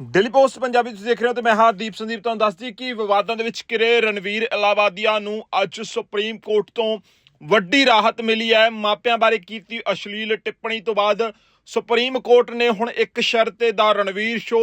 Daily post Punjabi ਤੁਸੀਂ ਦੇਖ ਰਹੇ ਹੋ ਤੇ ਮੈਂ ਹਾਂ ਦੀਪ ਸੰਦੀਪ ਤੁਹਾਨੂੰ ਦੱਸਦੀ ਕਿ ਵਿਵਾਦਾਂ ਦੇ ਵਿੱਚ ਕਿਰੇ ਰਣਵੀਰ ਇਲਾਹਾਬਾਦੀਆ ਨੂੰ ਅੱਜ ਸੁਪਰੀਮ ਕੋਰਟ ਤੋਂ ਵੱਡੀ ਰਾਹਤ ਮਿਲੀ ਹੈ। ਮਾਪਿਆਂ ਬਾਰੇ ਕੀਤੀ ਅਸ਼ਲੀਲ ਟਿੱਪਣੀ ਤੋਂ ਬਾਅਦ ਸੁਪਰੀਮ ਕੋਰਟ ਨੇ ਹੁਣ ਇੱਕ ਸ਼ਰਤ ਦਾ ਰਣਵੀਰ ਸ਼ੋ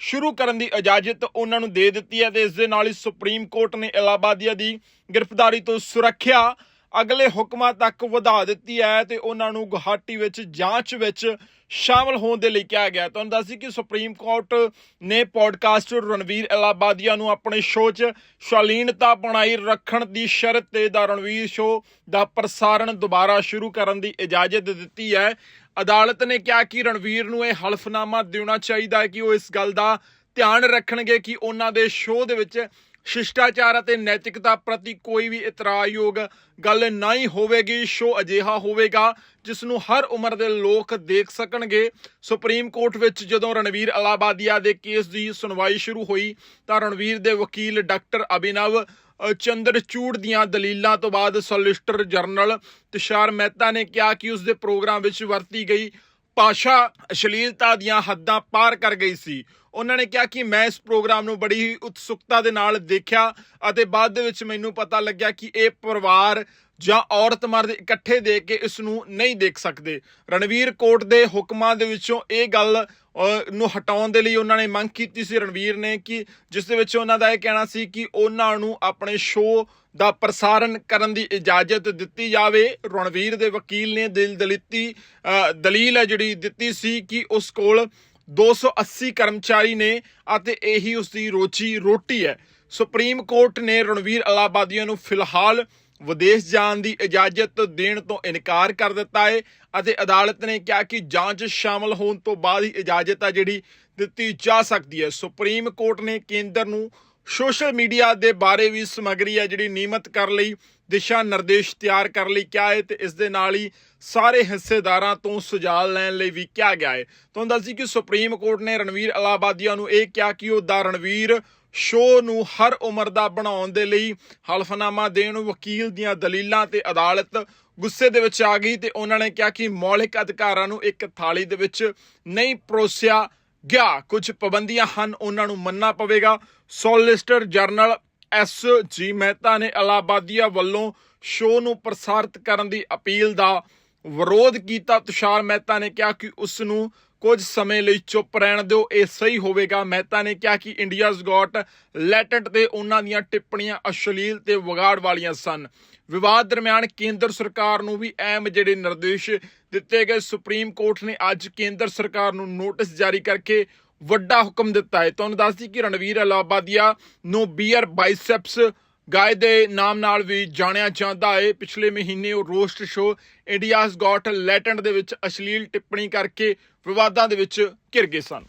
ਸ਼ੁਰੂ ਕਰਨ ਦੀ ਇਜਾਜ਼ਤ ਉਹਨਾਂ ਨੂੰ ਦੇ ਦਿੱਤੀ ਹੈ ਤੇ ਇਸ ਦੇ ਨਾਲ ਹੀ ਸੁਪਰੀਮ ਕੋਰਟ ਨੇ ਇਲਾਹਾਬਾਦੀਆ ਦੀ ਗ੍ਰਿਫਤਾਰੀ ਤੋਂ ਸੁਰੱਖਿਆ ਅਗਲੇ ਹੁਕਮਾਂ ਤੱਕ ਵਧਾ ਦਿੱਤੀ ਹੈ ਤੇ ਉਹਨਾਂ ਨੂੰ ਗੁਹਾਟੀ ਵਿੱਚ, ਜਾਂਚ ਵਿੱਚ ਸ਼ਾਮਲ ਹੋਣ ਦੇ ਲਈ ਕਿਹਾ ਗਿਆ। ਤੁਹਾਨੂੰ ਦੱਸਦੀ ਕਿ ਸੁਪਰੀਮ ਕੋਰਟ ਨੇ ਪੋਡਕਾਸਟਰ ਰਣਵੀਰ ਇਲਾਹਾਬਾਦੀਆ ਨੂੰ ਆਪਣੇ ਸ਼ੋਅ 'ਚ ਸ਼ਾਲੀਨਤਾ ਬਣਾਈ ਰੱਖਣ ਦੀ ਸ਼ਰਤ ਤੇ ਦਾ ਰਣਵੀਰ ਸ਼ੋਅ ਦਾ ਪ੍ਰਸਾਰਣ ਦੁਬਾਰਾ ਸ਼ੁਰੂ ਕਰਨ ਦੀ ਇਜਾਜ਼ਤ ਦਿੱਤੀ ਹੈ। ਅਦਾਲਤ ਨੇ ਕਿਹਾ ਕਿ ਰਣਵੀਰ ਨੂੰ ਇਹ ਹਲਫਨਾਮਾ ਦੇਣਾ ਚਾਹੀਦਾ ਹੈ ਕਿ ਉਹ ਇਸ ਗੱਲ ਦਾ ਧਿਆਨ ਰੱਖਣਗੇ ਕਿ ਉਹਨਾਂ ਦੇ ਸ਼ੋਅ ਦੇ ਵਿੱਚ ਸ਼ਿਸ਼ਟਾਚਾਰ ਅਤੇ ਨੈਤਿਕਤਾ ਪ੍ਰਤੀ ਕੋਈ ਵੀ ਇਤਰਾਜ਼ਯੋਗ ਗੱਲ ਨਹੀਂ ਹੋਵੇਗੀ, ਸ਼ੋਅ ਅਜਿਹਾ ਹੋਵੇਗਾ ਜਿਸ ਨੂੰ ਹਰ ਉਮਰ ਦੇ ਲੋਕ ਦੇਖ ਸਕਣਗੇ। ਸੁਪਰੀਮ ਕੋਰਟ ਵਿੱਚ ਜਦੋਂ ਰਣਵੀਰ ਅਲਾਬਾਦੀਆ ਦੇ ਕੇਸ ਦੀ ਸੁਣਵਾਈ ਸ਼ੁਰੂ ਹੋਈ, ਤਾਂ ਰਣਵੀਰ ਦੇ ਵਕੀਲ ਡਾਕਟਰ ਅਭਿਨਵ ਚੰਦਰਚੂੜ ਦੀਆਂ ਦਲੀਲਾਂ ਤੋਂ ਬਾਅਦ ਸੋਲਿਸਟਰ ਜਨਰਲ ਤੁਸ਼ਾਰ ਮਹਿਤਾ ਨੇ ਕਿਹਾ ਕਿ ਉਸ ਦੇ ਪ੍ਰੋਗਰਾਮ ਵਿੱਚ ਵਰਤੀ ਗਈ ਭਾਸ਼ਾ ਅਸ਼ਲੀਲਤਾ ਦੀਆਂ ਹੱਦਾਂ ਪਾਰ ਕਰ ਗਈ ਸੀ। ਉਹਨਾਂ ਨੇ ਕਿਹਾ ਕਿ ਮੈਂ ਇਸ ਪ੍ਰੋਗਰਾਮ ਨੂੰ ਬੜੀ ਹੀ ਉਤਸੁਕਤਾ ਦੇ ਨਾਲ ਦੇਖਿਆ ਅਤੇ ਬਾਅਦ ਦੇ ਵਿੱਚ ਮੈਨੂੰ ਪਤਾ ਲੱਗਿਆ ਕਿ ਇਹ ਪਰਿਵਾਰ ਜਾਂ ਔਰਤ ਮਰਦ ਇਕੱਠੇ ਦੇਖ ਕੇ ਇਸ ਨੂੰ ਨਹੀਂ ਦੇਖ ਸਕਦੇ। ਰਣਵੀਰ ਕੋਰਟ ਦੇ ਹੁਕਮਾਂ ਦੇ ਵਿੱਚੋਂ ਇਹ ਗੱਲ ਨੂੰ ਹਟਾਉਣ ਦੇ ਲਈ ਉਹਨਾਂ ਨੇ ਮੰਗ ਕੀਤੀ ਸੀ ਰਣਵੀਰ ਨੇ ਕਿ ਜਿਸ ਦੇ ਵਿੱਚ ਉਹਨਾਂ ਦਾ ਇਹ ਕਹਿਣਾ ਸੀ ਕਿ ਉਹਨਾਂ ਨੂੰ ਆਪਣੇ ਸ਼ੋਅ ਦਾ ਪ੍ਰਸਾਰਣ ਕਰਨ ਦੀ ਇਜਾਜ਼ਤ ਦਿੱਤੀ ਜਾਵੇ। ਰਣਵੀਰ ਦੇ ਵਕੀਲ ਨੇ ਦਿਲ ਦਲਿੱਤੀ ਦਲੀਲ ਹੈ ਜਿਹੜੀ ਦਿੱਤੀ ਸੀ ਕਿ ਉਸ ਕੋਲ 280 ਕਰਮਚਾਰੀ ਨੇ ਅਤੇ ਇਹੀ ਉਸ ਦੀ ਰੋਜੀ ਰੋਟੀ ਹੈ। ਸੁਪਰੀਮ ਕੋਰਟ ਨੇ ਰਣਵੀਰ ਅਲਾਬਾਦੀਆਂ ਨੂੰ ਫਿਲਹਾਲ ਵਿਦੇਸ਼ ਜਾਣ ਦੀ ਇਜਾਜ਼ਤ ਦੇਣ ਤੋਂ ਇਨਕਾਰ ਕਰ ਦਿੱਤਾ ਹੈ ਅਤੇ ਅਦਾਲਤ ਨੇ ਕਿਹਾ ਕਿ ਜਾਂਚ ਸ਼ਾਮਲ ਹੋਣ ਤੋਂ ਬਾਅਦ ਹੀ ਇਜਾਜ਼ਤ ਆ ਜਿਹੜੀ ਦਿੱਤੀ ਜਾ ਸਕਦੀ ਹੈ। ਸੁਪਰੀਮ ਕੋਰਟ ਨੇ ਕੇਂਦਰ ਨੂੰ ਸੋਸ਼ਲ ਮੀਡੀਆ ਦੇ ਬਾਰੇ ਵੀ ਸਮੱਗਰੀ ਹੈ ਜਿਹੜੀ ਨਿਯਮਤ ਕਰ ਲਈ, ਦਿਸ਼ਾ ਨਿਰਦੇਸ਼ ਤਿਆਰ ਕਰ ਲਈ ਕਿਹਾ ਹੈ ਤੇ ਇਸ ਦੇ ਨਾਲ ਹੀ ਸਾਰੇ ਹਿੱਸੇਦਾਰਾਂ ਤੋਂ ਸੁਝਾਅ ਲੈਣ ਲਈ ਵੀ ਕਿਹਾ ਗਿਆ ਹੈ ਤੁਹਾਨੂੰ ਦੱਸਦੀ ਕਿ ਸੁਪਰੀਮ ਕੋਰਟ ਨੇ ਰਣਵੀਰ ਇਲਾਹਾਬਾਦੀਆ ਨੂੰ ਇਹ ਕਿਹਾ ਕਿ ਉਹ ਦਾ ਰਣਵੀਰ ਸ਼ੋਅ ਨੂੰ ਹਰ ਉਮਰ ਦਾ ਬਣਾਉਣ ਦੇ ਲਈ ਹਲਫਨਾਮਾ ਦੇਣ ਵਕੀਲ ਦੀਆਂ ਦਲੀਲਾਂ ਤੇ ਅਦਾਲਤ ਗੁੱਸੇ ਦੇ ਵਿੱਚ ਆ ਗਈ ਤੇ ਉਹਨਾਂ ਨੇ ਕਿਹਾ ਕਿ ਮੌਲਿਕ ਅਧਿਕਾਰਾਂ ਨੂੰ ਇੱਕ ਥਾਲੀ ਦੇ ਵਿੱਚ ਨਹੀਂ ਪਰੋਸਿਆ ਗਿਆ। ਕੁਝ ਪਾਬੰਦੀਆਂ ਹਨ, ਉਹਨਾਂ ਨੂੰ ਮੰਨਣਾ ਪਵੇਗਾ। ਸੋਲਿਸਟਰ ਜਨਰਲ ਐਸ ਜੀ ਮਹਿਤਾ ਨੇ ਇਲਾਹਾਬਾਦੀਆ ਵੱਲੋਂ ਸ਼ੋਅ ਨੂੰ ਪ੍ਰਸਾਰਿਤ ਕਰਨ ਦੀ ਅਪੀਲ ਦਾ ਵਿਰੋਧ ਕੀਤਾ। ਤੁਸ਼ਾਰ ਮਹਿਤਾ ਨੇ ਕਿਹਾ ਕਿ ਉਸ ਨੂੰ ਕੁਝ ਸਮੇਂ ਲਈ ਚੁੱਪ ਰਹਿਣ ਦਿਓ, ਇਹ ਸਹੀ ਹੋਵੇਗਾ। ਮਹਿਤਾ ਨੇ ਕਿਹਾ ਕਿ ਇੰਡੀਆਜ਼ ਗॉट ਲੈਟੈਂਟ ਤੇ ਉਹਨਾਂ ਦੀਆਂ ਟਿੱਪਣੀਆਂ ਅਸ਼ਲੀਲ ਤੇ ਵਿਗਾੜ ਵਾਲੀਆਂ ਸਨ। ਵਿਵਾਦ ਦਰਮਿਆਨ ਕੇਂਦਰ ਸਰਕਾਰ ਨੂੰ ਵੀ ਅਹਿਮ ਜਿਹੜੇ ਨਿਰਦੇਸ਼ ਦਿੱਤੇ ਗਏ, ਸੁਪਰੀਮ ਕੋਰਟ ਨੇ ਅੱਜ ਕੇਂਦਰ ਸਰਕਾਰ ਨੂੰ ਨੋਟਿਸ ਜਾਰੀ ਕਰਕੇ ਵੱਡਾ ਹੁਕਮ ਦਿੱਤਾ ਹੈ। ਤੁਹਾਨੂੰ ਦੱਸਦੀ ਕਿ ਰਣਵੀਰ ਅਲਾਬਾਦੀਆ ਨੂੰ ਬੀਅਰ ਬਾਈਸੈਪਸ ਗਾਇ ਦੇ ਨਾਮ ਨਾਲ ਵੀ ਜਾਣਿਆ ਜਾਂਦਾ ਹੈ ਪਿਛਲੇ ਮਹੀਨੇ ਉਹ roast show India's got latent ਦੇ ਵਿੱਚ ਅਸ਼ਲੀਲ ਟਿੱਪਣੀ ਕਰਕੇ ਵਿਵਾਦਾਂ ਦੇ ਵਿੱਚ ਘਿਰ ਗਏ ਸਨ।